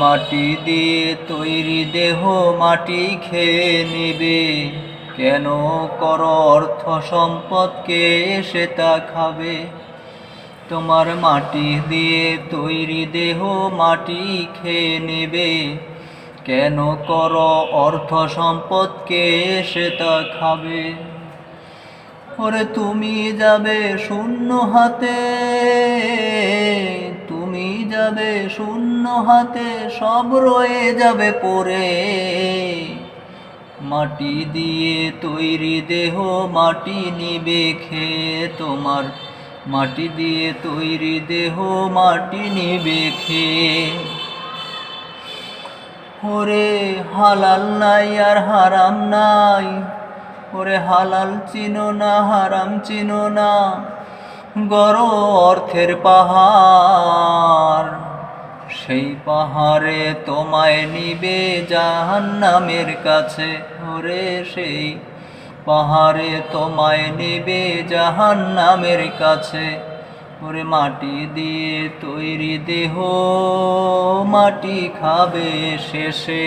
মাটি দিয়ে তৈরি দেহ মাটি খেয়ে নেবে। কেন কর অর্থ সম্পদকে সে তা খাবে? তোমার মাটি দিয়ে তৈরি দেহ মাটি খেয়ে নেবে। কেন কর অর্থ সম্পদকে সে তা খাবে? ওরে তুমি যাবে শূন্য হাতে। শূন্য হাতে সব রয়ে যাবে পড়ে মাটি দিয়ে তৈরি দেহ, মাটি নিবে খেয়ে তোমার। মাটি দিয়ে তৈরি দেহ, মাটি নিবে খেয়ে ওরে হালাল নাই আর হারাম নাই, ওরে হালাল চিনো না, হারাম চিনো না, গড় অর্থের পাহাড়। সেই পাহাড়ে তোমায় নিবে জাহান্নামের কাছে। ওরে সেই পাহাড়ে তোমায় নিবে জাহান্নামের কাছে। ওরে মাটি দিয়ে তৈরি দেহ, মাটি খাবে শেষে।